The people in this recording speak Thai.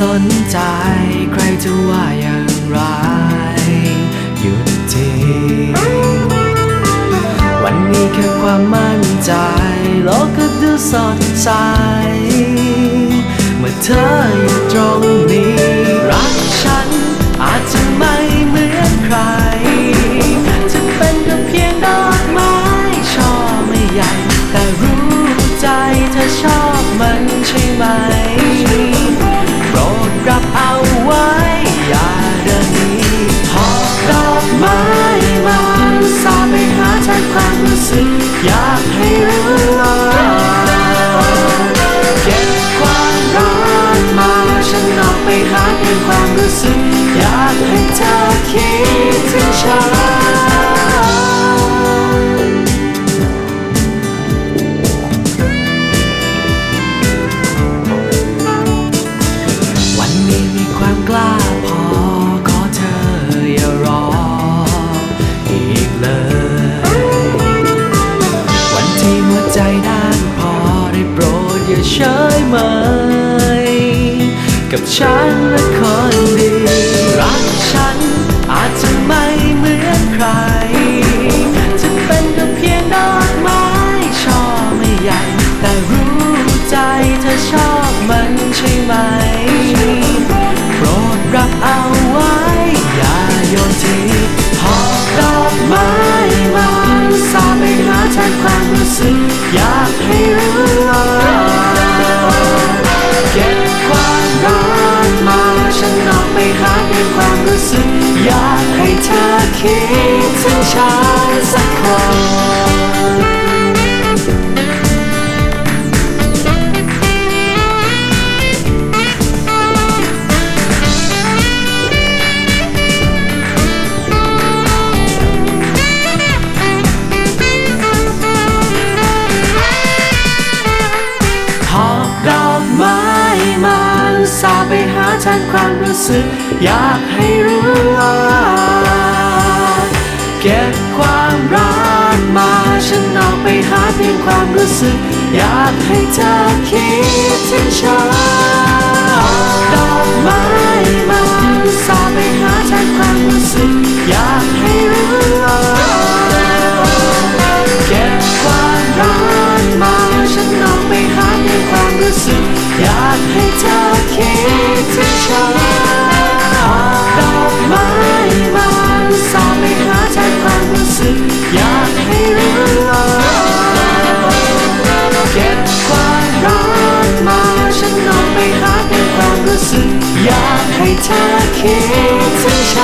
สนใจ ใครจะว่าอย่างไร หยุดทีวันนี้แค่ความมั่นใจ โลกก็ดูสดใส เมื่อเธออยู่ตรงนี้ อยากให้รู้ว่าเก็บความร้อนมาฉันออกไปหาเพียงความรู้สึก อยากให้เธอคิดถึงฉัน วันนี้มีความกล้าพอ ใจท่านพอได้โปรดอย่าเฉยเมยกับฉันและค คิดถึงฉันสักคนาไปหาทางความรู้สึก อยากให้รู้ว่า หาเพียงความรู้สึก อยากให้เธอคิดถึงฉัน ให้เธอคิดถึงฉัน